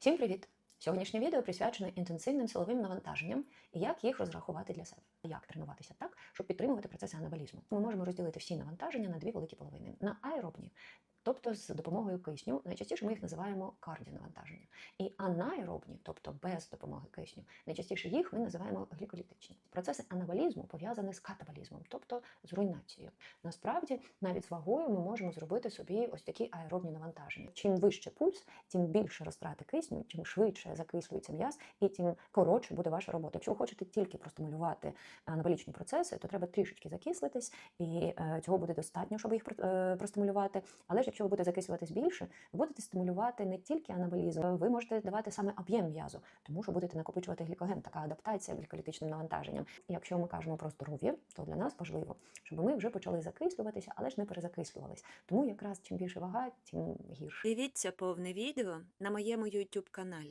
Всім привіт! Сьогоднішнє відео присвячене інтенсивним силовим навантаженням і як їх розрахувати для себе. Як тренуватися так, щоб підтримувати процеси анаболізму. Ми можемо розділити всі навантаження на дві великі половини: на аеробні, тобто з допомогою кисню. Найчастіше ми їх називаємо кардіонавантаження. І анаеробні, тобто без допомоги кисню. Найчастіше їх ми називаємо гліколітичні. Процеси анаболізму пов'язані з катаболізмом, тобто з руйнацією. Насправді, навіть з вагою ми можемо зробити собі ось такі аеробні навантаження. Чим вище пульс, тим більше розтрати кисню, чим швидше закислюється м'яз, і тим коротше буде ваша робота. Якщо ви хочете тільки простимулювати анаболічні процеси, то треба трішечки закислитись, і е, цього буде достатньо, щоб їх е, простимулювати. Але ж якщо ви будете закислюватись більше, ви будете стимулювати не тільки анаболізм, ви можете давати саме об'єм м'язу, тому що будете накопичувати глікоген, така адаптація гліколітичним навантаженням. І якщо ми кажемо про здоров'я, то для нас важливо, щоб ми вже почали закислюватися, але ж не перезакислювались. Тому якраз чим більше вага, тим гірше. Дивіться повне відео на моєму YouTube каналі.